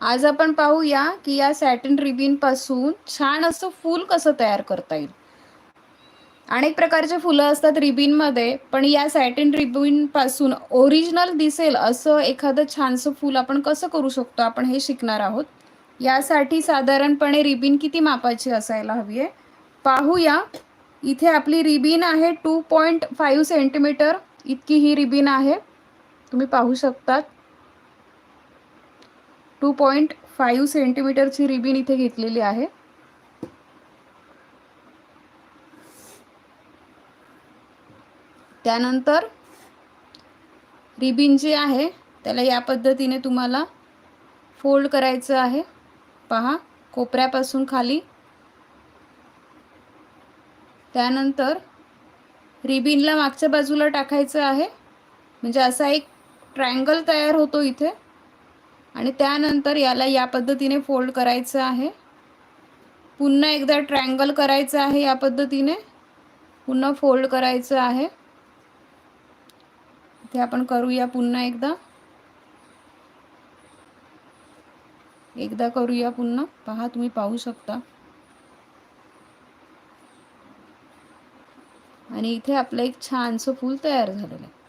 आज आपण पाहूया की या सॅटन रिबिनपासून छान असं फूल कसं तयार करता येईल. अनेक प्रकारचे फुलं असतात रिबिनमध्ये पण या सॅटन रिबिनपासून ओरिजिनल दिसेल असं एखादं छानसं फूल आपण कसं करू शकतो आपण हे शिकणार आहोत. यासाठी साधारणपणे रिबिन किती मापाची असायला हवी आहे? पाहूया. इथे आपली रिबिन आहे टू पॉईंट फाईव्ह सेंटीमीटर इतकी ही रिबिन आहे. तुम्ही पाहू शकतात. टू पॉईंट फाईव्ह सेंटीमीटरची रिबिन इथे घेतलेली आहे. त्यानंतर रिबिन जी आहे त्याला या पद्धतीने तुम्हाला फोल्ड करायचं आहे. पहा कोपऱ्यापासून खाली. त्यानंतर रिबिनला मागच्या बाजूला टाकायचं आहे. म्हणजे असा एक ट्रायंगल तयार होतो इथे. आणि त्यानंतर याला या पद्धतीने फोल्ड करायचं आहे. पुन्हा एकदा ट्रायंगल करायचं आहे या पद्धतीने. पुन्हा फोल्ड करायचं आहे. इथे आपण करूया पुन्हा एकदा. एकदा करूया पुन्हा. पहा तुम्ही पाहू शकता. आणि इथे आपलं एक छानसं फूल तयार झालेलं आहे.